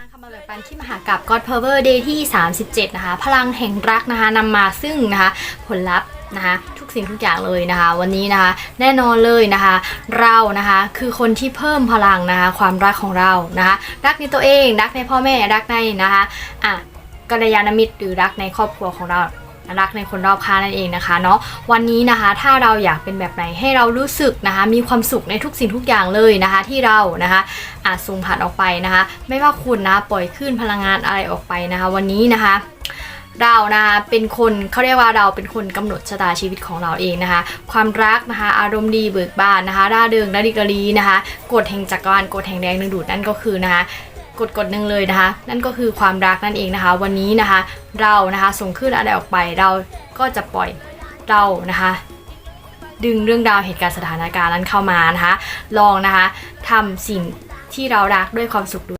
อ่านคำมาแบบปันที่มหากับ God Power Day ที่ 37 นะคะ พลังแห่งรักนะคะนำมาซึ่งนะคะ ผลลัพธ์นะคะทุกสิ่งทุกอย่างเลยนะคะ วันนี้นะคะ แน่นอนเลยนะคะ เรานะคะคือคนที่เพิ่มพลังนะคะ ความรักของเรานะคะ รักในตัวเอง รักในพ่อแม่รักในนะคะอะกัลยาณมิตรหรือรักในครอบครัวของเรา รักในคนรอบข้างนั่นเองนะคะเนาะวันนี้นะคะถ้าเราอยากเป็นแบบไหนให้เรารู้สึกนะคะ มีความสุขในทุกสิ่งทุกอย่างเลยนะคะ ที่เรานะคะอาจส่งผ่านออกไปนะคะ ไม่ว่าคุณนะปล่อยคลื่นพลังงานอะไรออกไปนะคะ วันนี้นะคะเรานะคะเป็นคนเขาเรียกว่าเราเป็นคนกำหนดชะตาชีวิตของเราเองนะคะ ความรักนะคะ อารมณ์ดีเบิกบานนะคะร่าเริงระดิกรีนะคะกฎแห่งจักรวาลกฎแห่งแรงดึงดูดนั่นก็คือนะคะ กฎกฎหนึ่งเลยนะคะ นั่นก็คือความรักนั่นเองนะคะ วันนี้นะคะ เรานะคะส่งขึ้นอะไรออกไปเราก็จะปล่อยเรานะคะ ดึงเรื่องราวเหตุการณ์สถานการณ์นั้นเข้ามานะคะ ลองนะคะทำสิ่งที่เรารักด้วยความสุขดู